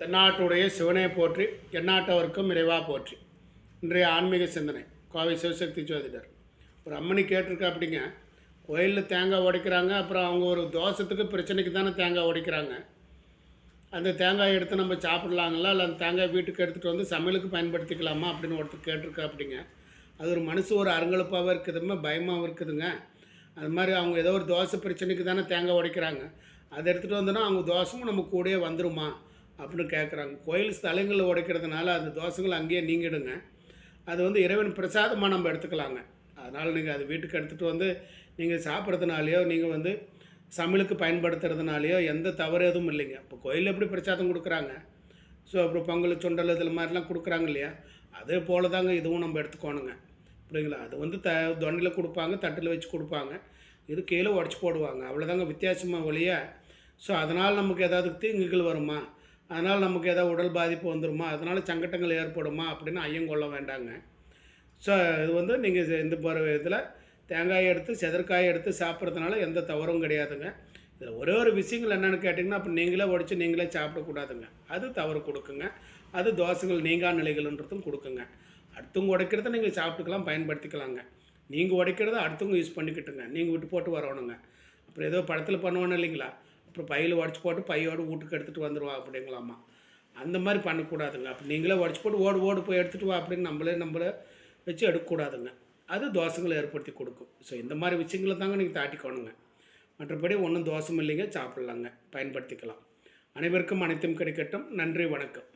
தென்னாட்டுடைய சிவனை போற்றி எந்நாட்டவருக்கும் இறைவாக போற்றி. இன்றைய ஆன்மீக சிந்தனை கோவை சிவசக்தி ஜோதிடர். ஒரு அம்மனி கேட்டிருக்கா அப்படிங்க கோயிலில் தேங்காய் உடைக்கிறாங்க அப்புறம் அவங்க ஒரு தோஷத்துக்கு பிரச்சனைக்கு தானே தேங்காய் உடைக்கிறாங்க. அந்த தேங்காய் எடுத்து நம்ம சாப்பிட்லாங்களா? இல்லை அந்த தேங்காய் வீட்டுக்கு எடுத்துகிட்டு வந்து சமையலுக்கு பயன்படுத்திக்கலாமா? அப்படின்னு ஒருத்தர் கேட்டிருக்கா அப்படிங்க அது ஒரு மனசு ஒரு அருங்கலுப்பாகவும் இருக்குதுமே பயமாகவும் இருக்குதுங்க. அது மாதிரி அவங்க ஏதோ ஒரு தோசை பிரச்சனைக்கு தானே தேங்காய் உடைக்கிறாங்க. அதை எடுத்துகிட்டு வந்தோன்னா அவங்க தோசமும் நம்ம கூடயே வந்துருமா? அப்படின்னு கேட்குறாங்க கோயில் ஸ்தலங்களில் உடைக்கிறதுனால அந்த தோசைகள் அங்கேயே நீங்கிடுங்க. அது வந்து இறைவன் பிரசாதமாக நம்ம எடுத்துக்கலாங்க. அதனால் நீங்கள் அது வீட்டுக்கு எடுத்துகிட்டு வந்து நீங்கள் சாப்பிட்றதுனாலையோ நீங்கள் வந்து சமையலுக்கு பயன்படுத்துறதுனாலையோ எந்த தவறு எதுவும் இல்லைங்க. இப்போ கோயிலில் எப்படி பிரசாதம் கொடுக்குறாங்க? ஸோ அப்புறம் பொங்கல் சுண்டல் இதில் மாதிரிலாம் கொடுக்குறாங்க இல்லையா? அதே போல் தாங்க இதுவும் நம்ம எடுத்துக்கோணுங்க. புரியுங்களா அது வந்து த தொண்டையில் கொடுப்பாங்க தட்டில் வச்சு கொடுப்பாங்க. இது கீழே உடச்சி போடுவாங்க. அவ்வளோதாங்க வித்தியாசமாக வழியாக ஸோ அதனால் நமக்கு ஏதாவது தீங்குகள் வருமா? அதனால் நமக்கு ஏதாவது உடல் பாதிப்பு வந்துருமா? அதனால் சங்கட்டங்கள் ஏற்படுமா? அப்படின்னு ஐயங்கொள்ள வேண்டாங்க. ஸோ இது வந்து நீங்கள் இந்த போகிற இதில் தேங்காய் எடுத்து செதற்காய் எடுத்து சாப்பிட்றதுனால எந்த தவறும் கிடையாதுங்க. இதில் ஒரே ஒரு விஷயங்கள் என்னென்னு கேட்டிங்கன்னா அப்போ நீங்களே உடச்சி நீங்களே சாப்பிடக்கூடாதுங்க. அது தவறு கொடுக்குங்க. அது தோசைகள் நீங்கா நிலைகள்ன்றதும் கொடுக்குங்க. அடுத்தவங்க உடைக்கிறத நீங்கள் சாப்பிட்டுக்கலாம் பயன்படுத்திக்கலாங்க. நீங்கள் உடைக்கிறத அடுத்தவங்க யூஸ் பண்ணிக்கிட்டுங்க. நீங்கள் விட்டு போட்டு வரணுங்க. அப்புறம் ஏதோ படத்தில் பண்ணுவானு இல்லைங்களா? அப்புறம் பையில் உடச்சி போட்டு பையோடு வீட்டுக்கு எடுத்துகிட்டு வந்துடுவா அப்படிங்களாம்மா. அந்த மாதிரி பண்ணக்கூடாதுங்க. அப்போ நீங்களே உடச்சி போட்டு ஓடு ஓடு போய் எடுத்துகிட்டு வா அப்படின்னு நம்மளே நம்மளே வச்சு எடுக்கக்கூடாதுங்க. அது தோஷங்களை ஏற்படுத்தி கொடுக்கும். ஸோ இந்த மாதிரி விஷயங்களை தாங்க நீங்கள் தாட்டிக்கணுங்க. மற்றபடி ஒன்றும் தோசம் இல்லைங்க சாப்பிட்லாங்க. பயன்படுத்திக்கலாம். அனைவருக்கும் அனைத்தும் கிடைக்கட்டும். நன்றி வணக்கம்.